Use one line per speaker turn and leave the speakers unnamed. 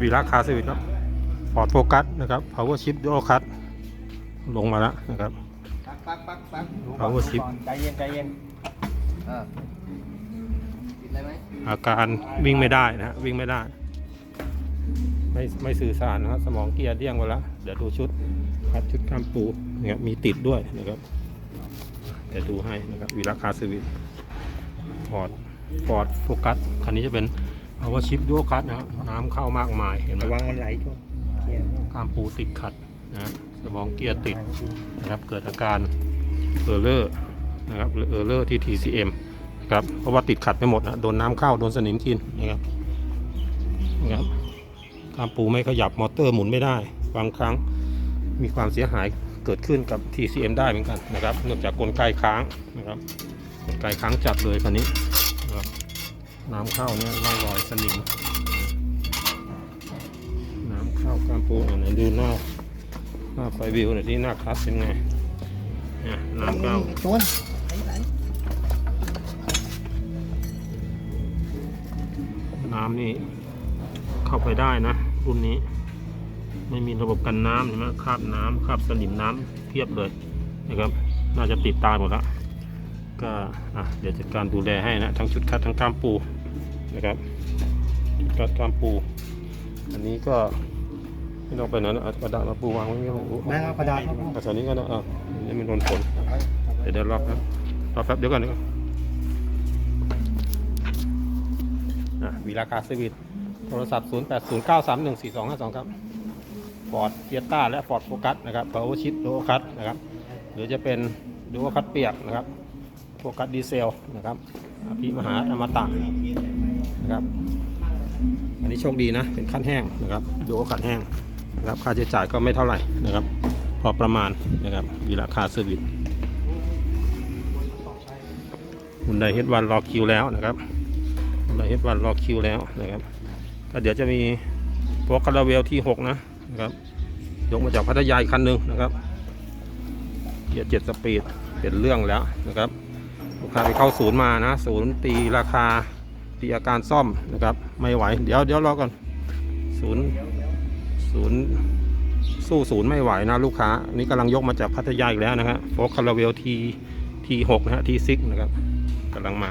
วีระคาสวิตครับฟอร์ดโฟกัสนะครับ power shift dual clutch ลงมาแล้วนะครับ
ปักปักปักปักดู
Power
ก่อน
shift
ดูก่อนใจเย็นใจเย็นเออปิดเลยไหม
อาการวิ่งไม่ได้นะฮะวิ่งไม่ได้ ไม่ไม่สื่อสารนะครับสมองเกียร์เดี้ยงไปแล้วเดี๋ยวดูชุดครับชุดข้ามปูนะครับมีติดด้วยนะครับเดี๋ยวดูให้นะครับวีระคาสวิตฟอร์ดฟอร์ดโฟกัสคันนี้จะเป็น power shift dual clutch นะครับน้ำเข้ามากมายเห็นไหม
ระวังมันไหลช่วงเกียร์
ข้ามปูติดขัดนะฮะสมองเกียร์ติดนะครับเกิดอาการเออร์เลอร์นะครับเออร์เลอร์ที่ TCM นะครับเพราะว่าติดขัดไปหมดนะโดนน้ำเข้าโดนสนิมกินนะครับนะครับข้ามปูไม่ขยับมอเตอร์หมุนไม่ได้บางครั้งมีความเสียหายเกิดขึ้นกับ TCM ได้เหมือนกันนะครับเนื่องจากกลไกค้างนะครับกลไกค้างจัดเลยคันนี้นะครับ น้ำเข้าเนี่ยร่องรอยสนิม น้ำเข้ากามปูอะไหนดูหน้าหน้าไฟวิวหน่อยที่หน้าคลัสเป็นไงเนี่ยน้ำเข้า
ต้น
น้ำนี่เข้าไปได้นะ รุ่นนี้ ไม่มีระบบกันน้ำเห็นไหมคาบน้ำคาบสนิมน้ำเพียบเลยนะครับ น่าจะติดตายหมดแล้ว ก็อะเดี๋ยวจัดการดูแลให้นะทั้งชุดคัดทั้งกล้ามปูนะครับชุดคัดกล้ามปู อันนี้ก็ไม่ต้องไปนั้นเอากระดาษมาปูวางไว้ไม่ต้อง
แม่เอากระดาษมา
เอาแถวนี้ก็ได้อะนี่มันโดนฝนเดี๋ยวเดี๋ยวรอแป๊บรอแป๊บเดี๋ยวก่อนเดี๋ยวก่อนอะวีราคาสวิตโทรศัพท์ 0 8 0 9 3 1 4 2 5 2 ครับฟอร์ดเฟียต้าและฟอร์ดโฟกัสนะครับ power shift dual clutch นะครับหรือจะเป็นดูว่าคัดเปียกนะครับ โฟกัสดีเซลนะครับอภิมหาอมตะนะครับอันนี้โชคดีนะเป็นขั้นแห้งนะครับดูว่าขัดแห้งนะครับค่าใช้จ่ายก็ไม่เท่าไหร่นะครับ พอประมาณนะครับมีราคาเซอร์วิสฮุนไดเฮดวันรอคิวแล้วนะครับฮุนไดเฮดวันรอคิวแล้วนะครับก็เดี๋ยวจะมีพวกคาราเวลที่ 6 นะนะครับยกมาจากพัทยาอีกคันหนึ่งนะครับเกียร์เจ็ดสปีดเป็นเรื่องแล้วนะครับ ลูกค้าไปเข้าศูนย์มานะ ศูนย์ตีราคาตีอาการซ่อมนะครับ ไม่ไหว เดี๋ยวเดี๋ยวรอก่อนศูนย์ศูนย์สู้ศูนย์ไม่ไหวนะลูกค้านี่กำลังยกมาจากพัทยาอีกแล้วนะครับโฟกคาราเวลทีทีหกนะฮะทีซิกนะครับกำลังมา